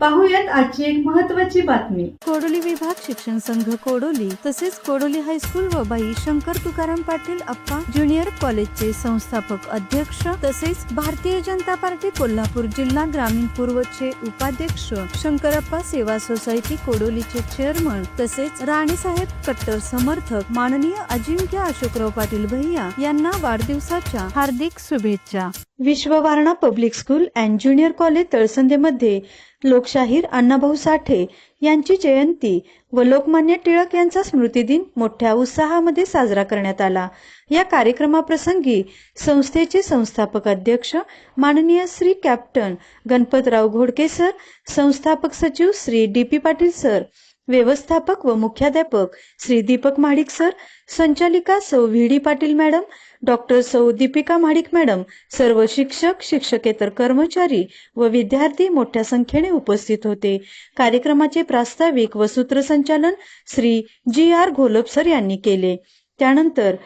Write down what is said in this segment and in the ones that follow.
पाहूयात आजची एक महत्वाची बातमी. कोडोली विभाग शिक्षण संघ कोडोली तसेच कोडोली हायस्कूल व बाई शंकर तुकाराम पाटील अप्पा ज्युनियर कॉलेजचे संस्थापक अध्यक्ष तसेच भारतीय जनता पार्टी कोल्हापूर जिल्हा ग्रामीण पूर्वचे उपाध्यक्ष शंकरप्पा सेवा सोसायटी कोडोलीचे चेअरमन तसेच राणीसाहेब कट्टर समर्थक माननीय अजिंक्य अशोकराव पाटील भैया यांना वाढदिवसाच्या हार्दिक शुभेच्छा. Vishwawarana public school and junior college तळसंदेमध्ये लोकशाहीर अण्णाभाऊ साठे यांची जयंती व लोकमान्य टिळक यांचा स्मृतिदिन मोठ्या उत्साहामध्ये साजरा करण्यात आला. या कार्यक्रमाप्रसंगी संस्थेचे संस्थापक अध्यक्ष माननीय श्री कॅप्टन गणपतराव घोडके सर संस्थापक सचिव Shri D P Patil sir व्यवस्थापक व मुख्याध्यापक श्री दीपक महाडिक सर संचालिका सौ V D Patil madam doctor सौ दीपिका महाडिक मॅडम सर्व शिक्षक शिक्षकेतर कर्मचारी व विद्यार्थी मोठ्या संख्येने उपस्थित होते. कार्यक्रमाचे प्रास्ताविक व सूत्रसंचालन Shri G R Gholap sir यांनी केले. त्यानंतर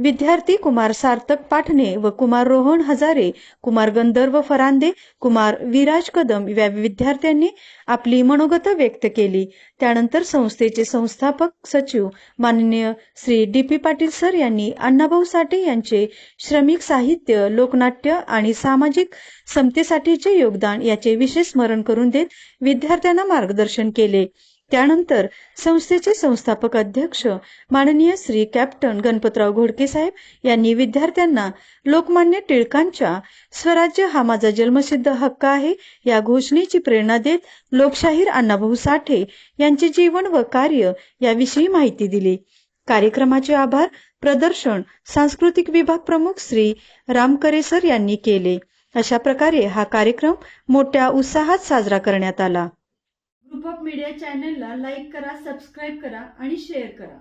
विद्यार्थी कुमार सार्थक पाठणे व कुमार रोहन हजारे कुमार गंधर्व फरांदे कुमार विराज कदम या विद्यार्थ्यांनी आपली मनोगत व्यक्त केली. त्यानंतर संस्थेचे संस्थापक सचिव माननीय Shri D P Patil sir यांनी अण्णाभाऊ साठे यांचे श्रमिक साहित्य लोकनाट्य आणि सामाजिक समतेसाठीचे योगदान याचे विशेष स्मरण करून देत विद्यार्थ्यांना मार्गदर्शन केले. त्यानंतर संस्थेचे संस्थापक अध्यक्ष माननीय श्री कॅप्टन गणपतराव घोडके साहेब यांनी विद्यार्थ्यांना लोकमान्य टिळकांच्या स्वराज्य हा माझा जन्मसिद्ध हक्क आहे या घोषणेची प्रेरणा देत लोकशाहीर अण्णाभाऊ साठे यांचे जीवन व कार्य याविषयी माहिती दिली. कार्यक्रमाचे आभार प्रदर्शन सांस्कृतिक विभाग प्रमुख श्री रामकरे सर यांनी केले. अशा प्रकारे हा कार्यक्रम मोठ्या उत्साहात साजरा करण्यात आला. ग्रुप ऑफ मीडिया चॅनलला लाईक करा सबस्क्राईब करा आणि शेअर करा.